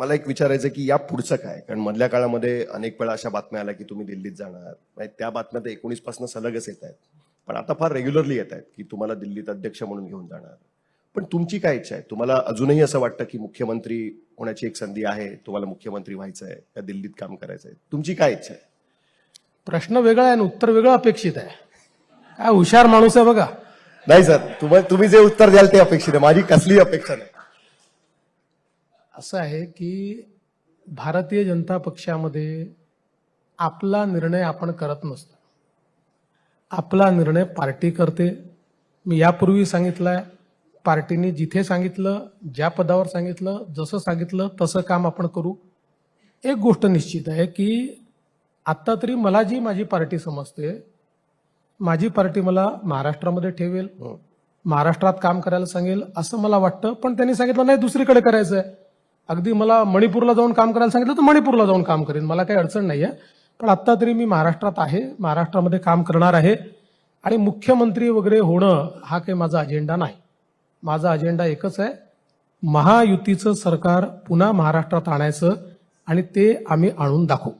मला एक विचारायचं की या पुढचं काय? कारण मधल्या काळामध्ये अनेक वेळा अशा बातम्या आल्या की तुम्ही दिल्लीत जाणार. म्हणजे त्या बातम्या तर एकोणीसपासून सलगच येत आहेत. पण आता फार रेग्युलरली येत आहेत की तुम्हाला दिल्लीत अध्यक्ष म्हणून घेऊन जाणार. पण तुमची काय इच्छा आहे? तुम्हाला अजूनही असं वाटतं की मुख्यमंत्री होण्याची एक संधी आहे तुम्हाला मुख्यमंत्री व्हायचं आहे या दिल्लीत काम करायचं आहे? तुमची काय इच्छा आहे? प्रश्न वेगळा आहे आणि उत्तर वेगळं अपेक्षित आहे. काय हुशार माणूस आहे बघा. नाही सर तुम्हाला तुम्ही जे उत्तर द्याल ते अपेक्षित आहे. माझी कसली अपेक्षा नाही. असं आहे की भारतीय जनता पक्षामध्ये आपला निर्णय आपण करत नसतो. आपला निर्णय पार्टी करते. मी यापूर्वी सांगितलंय पार्टीने जिथे सांगितलं ज्या पदावर सांगितलं जसं सांगितलं तसं काम आपण करू. एक गोष्ट निश्चित आहे की आत्ता तरी मला जी माझी पार्टी समजते माझी पार्टी मला महाराष्ट्रामध्ये ठेवेल महाराष्ट्रात काम करायला सांगेल असं मला वाटतं पण त्यांनी सांगितलं नाही दुसरीकडे करायचं आहे अगदी मला मणिपूरला जाऊन काम करायला सांगितलं तर मणिपूरला जाऊन काम करेन. मला काही अडचण नाही आहे पण आत्ता तरी मी महाराष्ट्रात आहे. महाराष्ट्रामध्ये काम करणार आहे. आणि मुख्यमंत्री वगैरे होणं हा काही माझा अजेंडा नाही. माझा अजेंडा एकच आहे. महायुतीचं सरकार पुन्हा महाराष्ट्रात आणायचं आणि ते आम्ही आणून दाखवू.